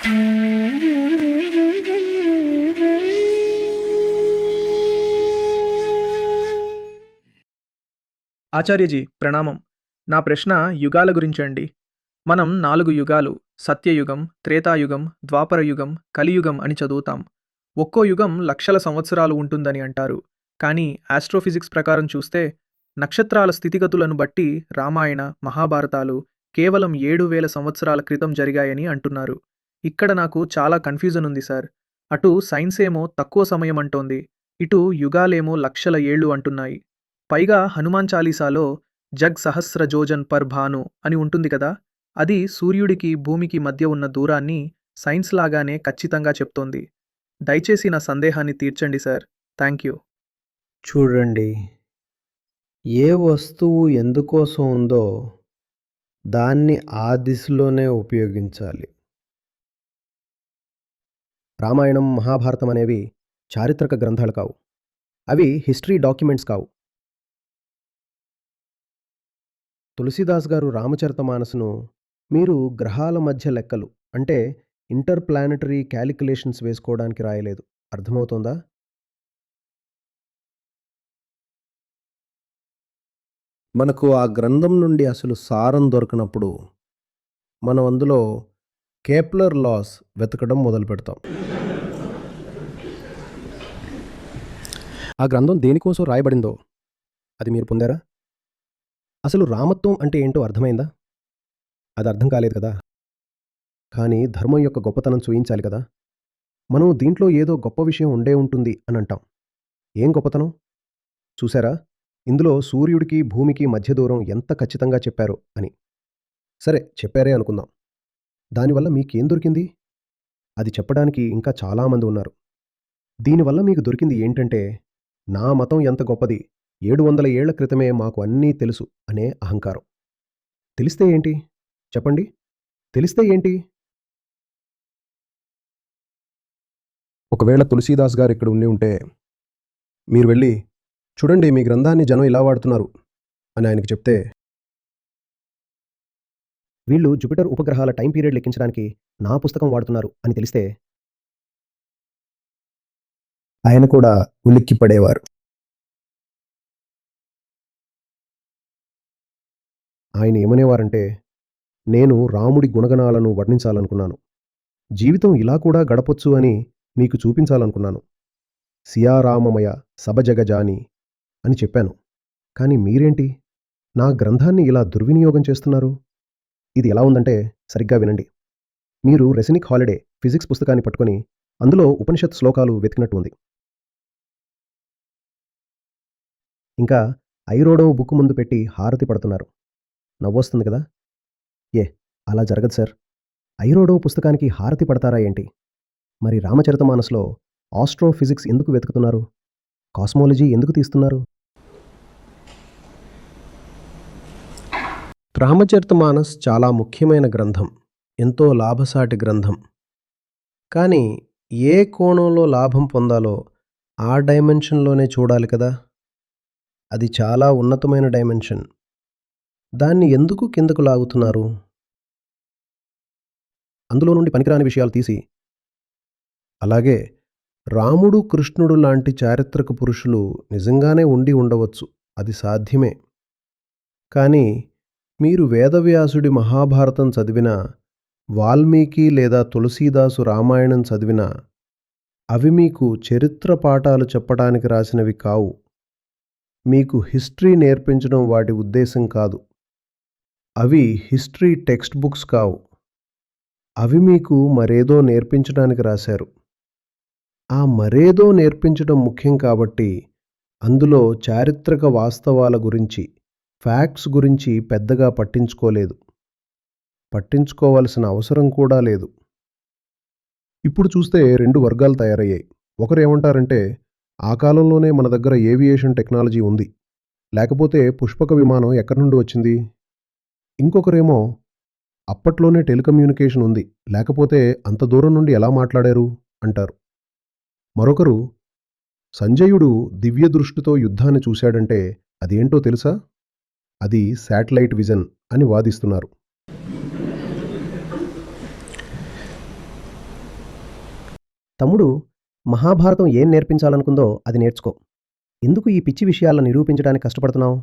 ఆచార్యజీ ప్రణామం. నా ప్రశ్న యుగాల గురించండి. మనం నాలుగు యుగాలు సత్యయుగం త్రేతాయుగం ద్వాపరయుగం కలియుగం అని చదువుతాం. ఒక్కో యుగం లక్షల సంవత్సరాలు ఉంటుందని అంటారు. కానీ ఆస్ట్రోఫిజిక్స్ ప్రకారం చూస్తే నక్షత్రాల స్థితిగతులను బట్టి రామాయణ మహాభారతాలు కేవలం ఏడు వేల సంవత్సరాల క్రితం జరిగాయని అంటున్నారు. ఇక్కడ నాకు చాలా కన్ఫ్యూజన్ ఉంది సార్ అటు సైన్స్ ఏమో తక్కువ సమయం అంటోంది ఇటు యుగాలేమో లక్షల ఏళ్ళు అంటున్నాయి. పైగా హనుమాన్ చాలీసాలో జగ్ సహస్ర జోజన్ పర్ భాను అని ఉంటుంది కదా అది సూర్యుడికి భూమికి మధ్య ఉన్న దూరాన్ని సైన్స్ లాగానే ఖచ్చితంగా చెప్తోంది. దయచేసి నా సందేహాన్ని తీర్చండి సార్ థ్యాంక్ యూ చూడండి ఏ వస్తువు ఎందుకోసం ఉందో దాన్ని ఆ దిశలోనే ఉపయోగించాలి. రామాయణం మహాభారతం అనేవి చారిత్రక గ్రంథాలు కావు. అవి హిస్టరీ డాక్యుమెంట్స్ కావు. తులసీదాస్ గారు రామచరితమానసును మీరు గ్రహాల మధ్య లెక్కలు అంటే ఇంటర్ ప్లానటరీ క్యాలిక్యులేషన్స్ వేసుకోవడానికి రాయలేదు. అర్థమవుతోందా? మనకు ఆ గ్రంథం నుండి అసలు సారం దొరకనప్పుడు మనం అందులో కేప్లర్ లాస్ వెతకడం మొదలు పెడతాం ఆ గ్రంథం దేనికోసం రాయబడిందో అది మీరు పొందారా? అసలు రామత్వం అంటే ఏంటో అర్థమైందా? అది అర్థం కాలేదు కదా. కానీ ధర్మం యొక్క గొప్పతనం చూయించాలి కదా. మనం దీంట్లో ఏదో గొప్ప విషయం ఉండే ఉంటుంది అని అంటాం. ఏం గొప్పతనం? చూసారా ఇందులో సూర్యుడికి భూమికి మధ్య దూరం ఎంత ఖచ్చితంగా చెప్పారో అని. సరే చెప్పారే అనుకుందాం. దానివల్ల మీకేం దొరికింది? అది చెప్పడానికి ఇంకా చాలామంది ఉన్నారు. దీనివల్ల మీకు దొరికింది ఏంటంటే నా మతం ఎంత గొప్పది? ఏడు వందల ఏళ్ళ క్రితమే మాకు అన్నీ తెలుసు అనే అహంకారం. తెలిస్తే ఏంటి? చెప్పండి. తెలిస్తే ఏంటి? ఒకవేళ తులసీదాస్ గారు ఇక్కడ ఉండి ఉంటే మీరు వెళ్ళి చూడండి మీ గ్రంథాన్ని జనం ఇలా వాడుతున్నారు అని ఆయనకి చెప్తే వీళ్ళు జూపిటర్ ఉపగ్రహాల టైం పీరియడ్ లెక్కించడానికి నా పుస్తకం వాడుతున్నారు అని తెలిస్తే ఆయన కూడా ఉలిక్కి పడేవారు. ఆయన ఏమనేవారంటే నేను రాముడి గుణగణాలను వర్ణించాలనుకున్నాను. జీవితం ఇలా కూడా గడపొచ్చు అని మీకు చూపించాలనుకున్నాను. సియారామమయ సబజగజాని అని చెప్పాను. కానీ మీరేంటి? నా గ్రంథాన్ని ఇలా దుర్వినియోగం చేస్తున్నారు? ఇది ఎలా ఉందంటే సరిగ్గా వినండి. మీరు రెసినిక్ హాలిడే ఫిజిక్స్ పుస్తకాన్ని పట్టుకొని అందులో ఉపనిషత్ శ్లోకాలు వెతికినట్టు ఉంది. ఇంకా ఐరోడవ బుక్ ముందు పెట్టి హారతి పడుతున్నారు. నవ్వొస్తుంది కదా? ఏ అలా జరగదు సార్. ఐరోడవ పుస్తకానికి హారతి పడతారా ఏంటి? మరి రామచరితమానస్లో ఆస్ట్రోఫిజిక్స్ ఎందుకు వెతుకుతున్నారు? కాస్మాలజీ ఎందుకు తీస్తున్నారు? రామచరితమానస్ చాలా ముఖ్యమైన గ్రంథం ఎంతో లాభసాటి గ్రంథం. కానీ ఏ కోణంలో లాభం పొందాలో ఆ డైమెన్షన్లోనే చూడాలి కదా? అది చాలా ఉన్నతమైన డైమెన్షన్. దాన్ని ఎందుకు కిందకు లాగుతున్నారు? అందులో నుండి పనికిరాని విషయాలు తీసి. అలాగే రాముడు కృష్ణుడు లాంటి చారిత్రక పురుషులు నిజంగానే ఉండి ఉండవచ్చు. అది సాధ్యమే. కానీ మీరు వేదవ్యాసుడి మహాభారతం చదివినా వాల్మీకి లేదా తులసీదాసు రామాయణం చదివినా అవి మీకు చరిత్ర పాఠాలు చెప్పడానికి రాసినవి కావు. మీకు హిస్టరీ నేర్పించడం వాటి ఉద్దేశం కాదు. అవి హిస్టరీ టెక్స్ట్ బుక్స్ కావు. అవి మీకు మరేదో నేర్పించడానికి రాశారు. ఆ మరేదో నేర్పించడం ముఖ్యం కాబట్టి అందులో చారిత్రక వాస్తవాల గురించి ఫ్యాక్ట్స్ గురించి పెద్దగా పట్టించుకోలేదు. పట్టించుకోవాల్సిన అవసరం కూడా లేదు. ఇప్పుడు చూస్తే రెండు వర్గాలు తయారయ్యాయి. ఒకరు ఏమంటారంటే ఆ కాలంలోనే మన దగ్గర ఏవియేషన్ టెక్నాలజీ ఉంది. లేకపోతే పుష్పక విమానం ఎక్కడి నుండి వచ్చింది? ఇంకొకరేమో అప్పట్లోనే టెలికమ్యూనికేషన్ ఉంది. లేకపోతే అంత దూరం నుండి ఎలా మాట్లాడారు? అంటారు. మరొకరు సంజయుడు దివ్య దృష్టితో యుద్ధాన్ని చూశాడంటే అదేంటో తెలుసా? అది శాటిలైట్ విజన్ అని వాదిస్తున్నారు. తమ్ముడు మహాభారతం ఏం నేర్పించాలనుకుందో అది నేర్చుకో. ఎందుకు ఈ పిచ్చి విషయాలను నిరూపించడానికి కష్టపడుతున్నావు?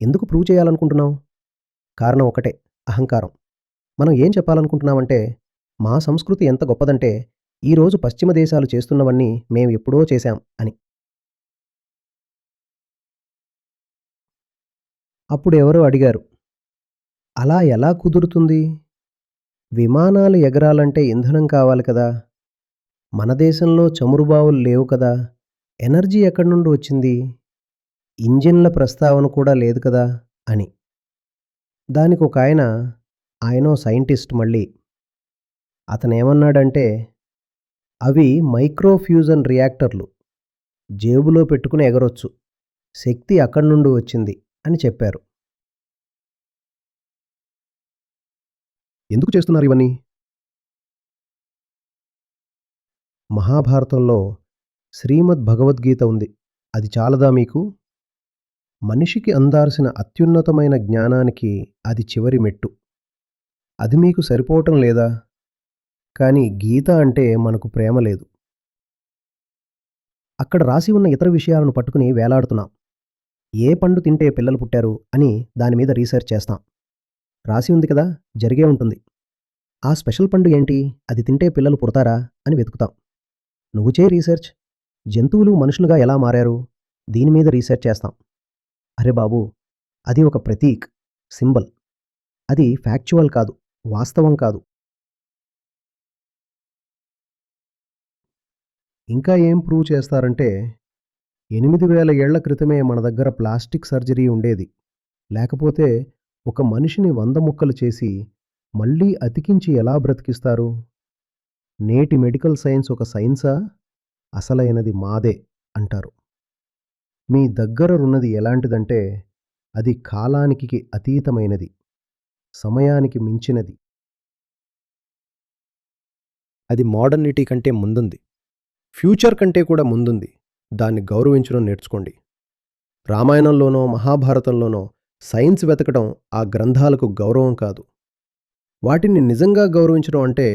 ఎందుకు ప్రూవ్ చేయాలనుకుంటున్నావు? కారణం ఒకటే అహంకారం. మనం ఏం చెప్పాలనుకుంటున్నామంటే మా సంస్కృతి ఎంత గొప్పదంటే ఈరోజు పశ్చిమ దేశాలు చేస్తున్నవన్నీ మేము ఎప్పుడో చేశాం అని. అప్పుడు ఎవరో అడిగారు అలా ఎలా కుదురుతుంది? విమానాలు ఎగరాలంటే ఇంధనం కావాలి కదా మన దేశంలో చమురు బావులు లేవు కదా ఎనర్జీ ఎక్కడి నుండి వచ్చింది? ఇంజిన్ల ప్రస్తావన కూడా లేదు కదా అని. దానికి ఒక ఆయన ఆయనో సైంటిస్ట్ మళ్ళీ. అతనేమన్నాడంటే అవి మైక్రోఫ్యూజన్ రియాక్టర్లు జేబులో పెట్టుకుని ఎగరొచ్చు శక్తి అక్కడి నుండి వచ్చింది అని చెప్పారు. ఎందుకు చేస్తున్నారు ఇవన్నీ? మహాభారతంలో శ్రీమద్ భగవద్గీత ఉంది. అది చాలదా మీకు? మనిషికి అందాల్సిన అత్యున్నతమైన జ్ఞానానికి అది చివరి మెట్టు. అది మీకు సరిపోవటం లేదా? కానీ గీత అంటే మనకు ప్రేమ లేదు. అక్కడ రాసి ఉన్న ఇతర విషయాలను పట్టుకుని వేలాడుతున్నాం. ఏ పండు తింటే పిల్లలు పుట్టారు అని దాని మీద రీసెర్చ్ చేస్తాం. రాసి ఉంది కదా జరిగే ఉంటుంది. ఆ స్పెషల్ పండు ఏంటి? అది తింటే పిల్లలు పుడతారా అని వెతుకుతాం. నువ్వు చేయి రీసెర్చ్. జంతువులు మనుషులుగా ఎలా మారారు? దీని మీద రీసెర్చ్ చేస్తాం. అరే బాబు అది ఒక ప్రతీక్ సింబల్. అది ఫ్యాక్చువల్ కాదు వాస్తవం కాదు. ఇంకా ఏం ప్రూవ్ చేస్తారంటే ఎనిమిది వేల ఏళ్ళ క్రితమే మన దగ్గర ప్లాస్టిక్ సర్జరీ ఉండేది. లేకపోతే ఒక మనిషిని వంద ముక్కలు చేసి మళ్ళీ అతికించి ఎలా బ్రతికిస్తారు? నేటి మెడికల్ సైన్స్ ఒక సైన్సా? అసలైనది మాదే అంటారు. మీ దగ్గరరున్నది ఎలాంటిదంటే అది కాలానికి అతీతమైనది సమయానికి మించినది. అది మోడర్నిటీ కంటే ముందుంది. ఫ్యూచర్ కంటే కూడా ముందుంది. దాన్ని గౌరవించడం నేర్చుకోండి. రామాయణంలోనో మహాభారతంలోనో సైన్స్ వెతకడం ఆ గ్రంథాలకు గౌరవం కాదు. వాటిని నిజంగా గౌరవించడం అంటే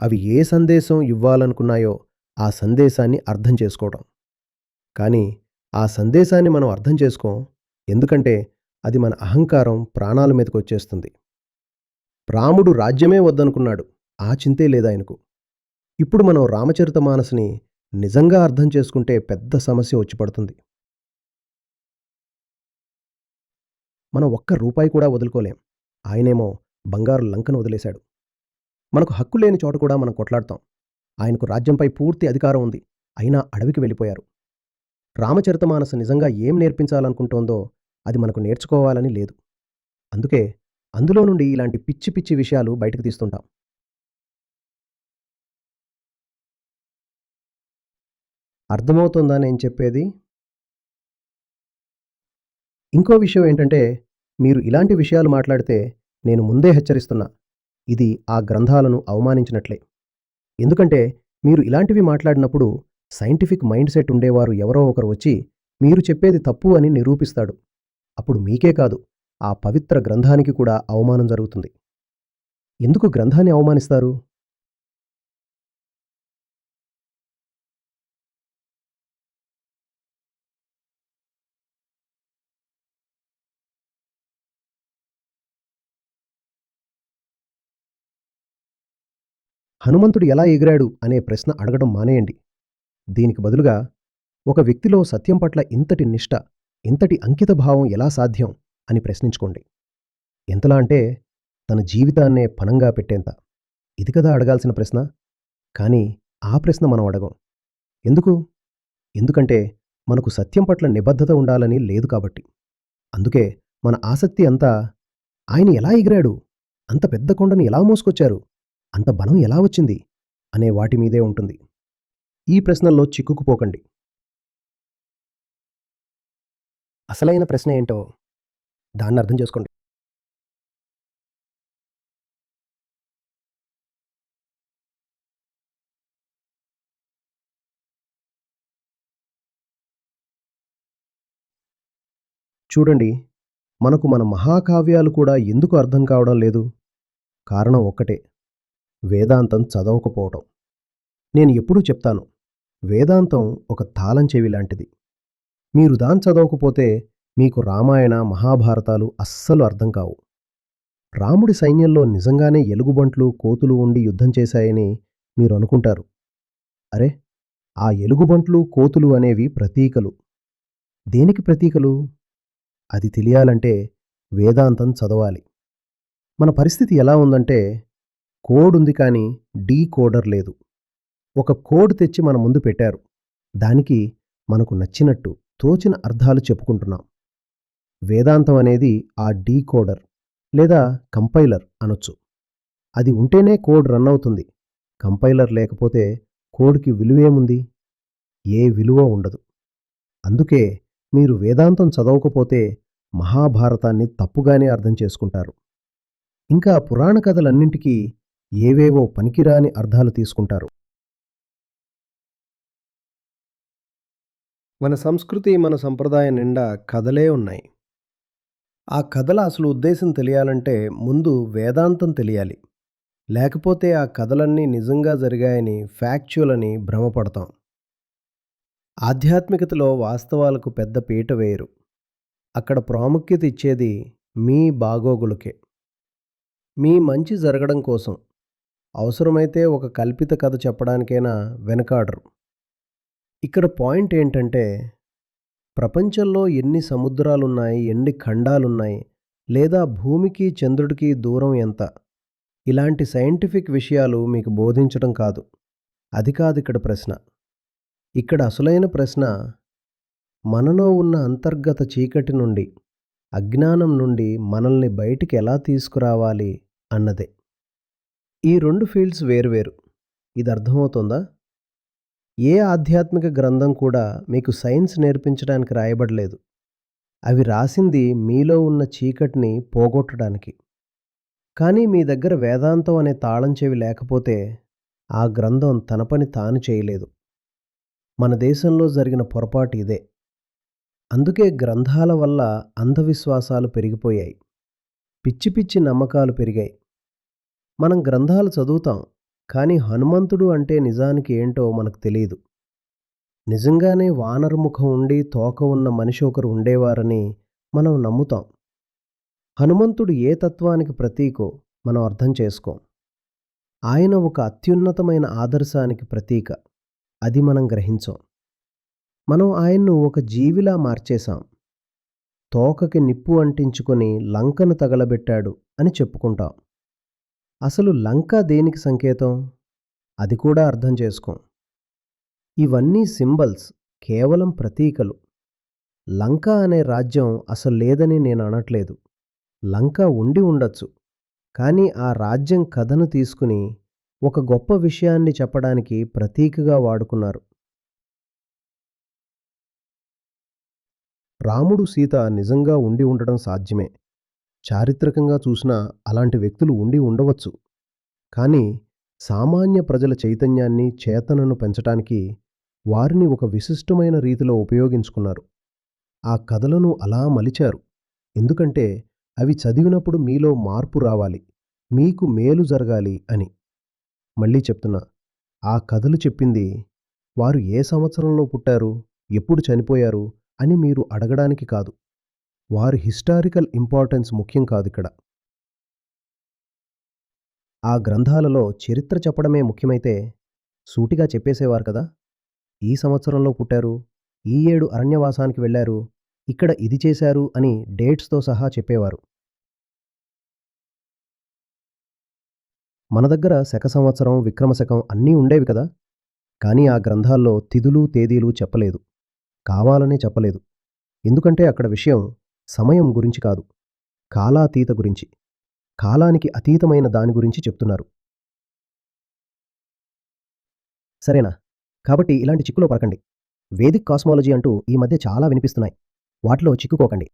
అవి ఏ సందేశం ఇవ్వాలనుకున్నాయో ఆ సందేశాన్ని అర్థం చేసుకోవడం కానీ ఆ సందేశాన్ని మనం అర్థం చేసుకోం ఎందుకంటే అది మన అహంకారం ప్రాణాల మీదకి వచ్చేస్తుంది. రాముడు రాజ్యమే వద్దనుకున్నాడు ఆ చింతే లేదాయనకు ఇప్పుడు మనం రామచరిత మానసుని నిజంగా అర్థం చేసుకుంటే పెద్ద సమస్య వచ్చి పడుతుంది. మనం ఒక్క రూపాయి కూడా వదులుకోలేం. ఆయనేమో బంగారు లంకను వదిలేశాడు. మనకు హక్కు లేని చోట కూడా మనం కొట్లాడతాం. ఆయనకు రాజ్యంపై పూర్తి అధికారం ఉంది. అయినా అడవికి వెళ్ళిపోయారు. రామచరితమానస నిజంగా ఏం నేర్పించాలనుకుంటోందో అది మనకు నేర్చుకోవాలని లేదు. అందుకే అందులో నుండి ఇలాంటి పిచ్చి పిచ్చి విషయాలు బయటకు తీస్తుంటాం. అర్థమవుతుందా నేను చెప్పేది? ఇంకో విషయం ఏంటంటే మీరు ఇలాంటి విషయాలు మాట్లాడితే నేను ముందే హెచ్చరిస్తున్నా. ఇది ఆ గ్రంథాలను అవమానించినట్లే. ఎందుకంటే మీరు ఇలాంటివి మాట్లాడినప్పుడు సైంటిఫిక్ మైండ్ సెట్ ఉండేవారు ఎవరో ఒకరు వచ్చి మీరు చెప్పేది తప్పు అని నిరూపిస్తాడు. అప్పుడు మీకే కాదు ఆ పవిత్ర గ్రంథానికి కూడా అవమానం జరుగుతుంది. ఎందుకు గ్రంథాన్ని అవమానిస్తారు? హనుమంతుడు ఎలా ఎగిరాడు అనే ప్రశ్న అడగడం మానేయండి. దీనికి బదులుగా ఒక వ్యక్తిలో సత్యం పట్ల ఇంతటి నిష్ట ఇంతటి అంకితభావం ఎలా సాధ్యం అని ప్రశ్నించుకోండి. ఎంతలా అంటే తన జీవితాన్నే పణంగా పెట్టేంత. ఇది కదా అడగాల్సిన ప్రశ్న. కానీ ఆ ప్రశ్న మనం అడగం. ఎందుకు? ఎందుకంటే మనకు సత్యం పట్ల నిబద్ధత ఉండాలని లేదు కాబట్టి. అందుకే మన ఆసక్తి అంతా ఆయన ఎలా ఎగిరాడు? అంత పెద్ద కొండని ఎలా మోసుకొచ్చారు? అంత బలం ఎలా వచ్చింది? అనే వాటి మీదే ఉంటుంది. ఈ ప్రశ్నల్లో చిక్కుకుపోకండి. అసలైన ప్రశ్న ఏంటో దాన్ని అర్థం చేసుకోండి. చూడండి మనకు మన మహాకావ్యాలు కూడా ఎందుకు అర్థం కావడం లేదు? కారణం ఒక్కటే. వేదాంతం చదవకపోవటం. నేను ఎప్పుడూ చెప్తాను వేదాంతం ఒక తాళం చెవి లాంటిది. మీరు దాని చదవకపోతే మీకు రామాయణ మహాభారతాలు అస్సలు అర్థం కావు. రాముడి సైన్యంలో నిజంగానే ఎలుగుబంట్లు కోతులు ఉండి యుద్ధం చేశాయని మీరు అనుకుంటారు. అరే ఆ ఎలుగుబంట్లు కోతులు అనేవి ప్రతీకలు. దేనికి ప్రతీకలు? అది తెలియాలంటే వేదాంతం చదవాలి. మన పరిస్థితి ఎలా ఉందంటే కోడ్ ఉంది కానీ డీ కోడర్ లేదు. ఒక కోడ్ తెచ్చి మన ముందు పెట్టారు. దానికి మనకు నచ్చినట్టు తోచిన అర్థాలు చెప్పుకుంటున్నాం. వేదాంతం అనేది ఆ డీ కోడర్ లేదా కంపైలర్ అనొచ్చు. అది ఉంటేనే కోడ్ రన్ అవుతుంది. కంపైలర్ లేకపోతే కోడ్కి విలువేముంది ఏ విలువ ఉండదు. అందుకే మీరు వేదాంతం చదవకపోతే మహాభారతాన్ని తప్పుగానే అర్థం చేసుకుంటారు. ఇంకా పురాణ కథలన్నింటికీ ఏవేవో పనికిరాని అర్థాలు తీసుకుంటారు. మన సంస్కృతి మన సంప్రదాయం నిండా కథలే ఉన్నాయి. ఆ కథల అసలు ఉద్దేశం తెలియాలంటే ముందు వేదాంతం తెలియాలి. లేకపోతే ఆ కథలన్నీ నిజంగా జరిగాయని ఫ్యాక్చువల్ అని భ్రమపడతాం. ఆధ్యాత్మికతలో వాస్తవాలకు పెద్ద పీట వేయరు. అక్కడ ప్రాముఖ్యత ఇచ్చేది మీ బాగోగులకే. మీ మంచి జరగడం కోసం. అవసరమైతే ఒక కల్పిత కథ చెప్పడానికైనా వెనకాడరు. ఇక్కడ పాయింట్ ఏంటంటే ప్రపంచంలో ఎన్ని సముద్రాలున్నాయి ఎన్ని ఖండాలున్నాయి లేదా భూమికి చంద్రుడికి దూరం ఎంత? ఇలాంటి సైంటిఫిక్ విషయాలు మీకు బోధించడం కాదు. అది కాదు ఇక్కడ ప్రశ్న. ఇక్కడ అసలైన ప్రశ్న మనలో ఉన్న అంతర్గత చీకటి నుండి అజ్ఞానం నుండి మనల్ని బయటికి ఎలా తీసుకురావాలి అన్నదే. ఈ రెండు ఫీల్డ్స్ వేరువేరు ఇది అర్థమవుతుందా? ఏ ఆధ్యాత్మిక గ్రంథం కూడా మీకు సైన్స్ నేర్పించడానికి రాయబడలేదు. అవి రాసింది మీలో ఉన్న చీకటిని పోగొట్టడానికి. కానీ మీ దగ్గర వేదాంతం అనే తాళం చెవి లేకపోతే ఆ గ్రంథం తన పని తాను చేయలేదు. మన దేశంలో జరిగిన పొరపాటు ఇదే. అందుకే గ్రంథాల వల్ల అంధవిశ్వాసాలు పెరిగిపోయాయి. పిచ్చి పిచ్చి నమ్మకాలు పెరిగాయి. మనం గ్రంథాలు చదువుతాం కానీ హనుమంతుడు అంటే నిజానికి ఏంటో మనకు తెలియదు నిజంగానే వానరముఖం ఉండి తోక ఉన్న మనిషి ఒకరు ఉండేవారని మనం నమ్ముతాం. హనుమంతుడు ఏ తత్వానికి ప్రతీకో మనం అర్థం చేసుకోం. ఆయన ఒక అత్యున్నతమైన ఆదర్శానికి ప్రతీక. అది మనం గ్రహించాం. మనం ఆయన్ను ఒక జీవిలా మార్చేశాం. తోకకి నిప్పు అంటించుకొని లంకను తగలబెట్టాడు అని చెప్పుకుంటాం. అసలు లంక దేనికి సంకేతం? అది కూడా అర్థం చేసుకోం. ఇవన్నీ సింబల్స్ కేవలం ప్రతీకలు. లంక అనే రాజ్యం అసలు లేదని నేను అనట్లేదు. లంక ఉండి ఉండొచ్చు. కానీ ఆ రాజ్యం కథను తీసుకుని ఒక గొప్ప విషయాన్ని చెప్పడానికి ప్రతీకగా వాడుకున్నారు. రాముడు సీత నిజంగా ఉండి ఉండడం సాధ్యమే. చారిత్రకంగా చూసినా అలాంటి వ్యక్తులు ఉండి ఉండవచ్చు. కానీ సామాన్య ప్రజల చైతన్యాన్ని చేతనను పెంచటానికి వారిని ఒక విశిష్టమైన రీతిలో ఉపయోగించుకున్నారు. ఆ కథలను అలా మలిచారు. ఎందుకంటే అవి చదివినప్పుడు మీలో మార్పు రావాలి. మీకు మేలు జరగాలి అని. మళ్ళీ చెప్తున్నా ఆ కథలు చెప్పింది వారు ఏ సంవత్సరంలో పుట్టారు ఎప్పుడు చనిపోయారు అని మీరు అడగడానికి కాదు. వారి హిస్టారికల్ ఇంపార్టెన్స్ ముఖ్యం కాదు ఇక్కడ. ఆ గ్రంథాలలో చరిత్ర చెప్పడమే ముఖ్యమైతే సూటిగా చెప్పేసేవారు కదా. ఈ సంవత్సరంలో పుట్టారు ఈ ఏడు అరణ్యవాసానికి వెళ్ళారు ఇక్కడ ఇది చేశారు అని డేట్స్తో సహా చెప్పేవారు. మన దగ్గర శక సంవత్సరం విక్రమశకం అన్నీ ఉండేవి కదా. కానీ ఆ గ్రంథాల్లో తిథులు తేదీలు చెప్పలేదు. కావాలనే చెప్పలేదు. ఎందుకంటే అక్కడ విషయం సమయం గురించి కాదు కాలాతీత గురించి. కాలానికి అతీతమైన దాని గురించి చెప్తున్నారు. సరేనా? కాబట్టి ఇలాంటి చిక్కులో పడకండి. వేదిక్ కాస్మాలజీ అంటూ ఈ మధ్య చాలా వినిపిస్తున్నాయి. వాటిలో చిక్కుకోకండి.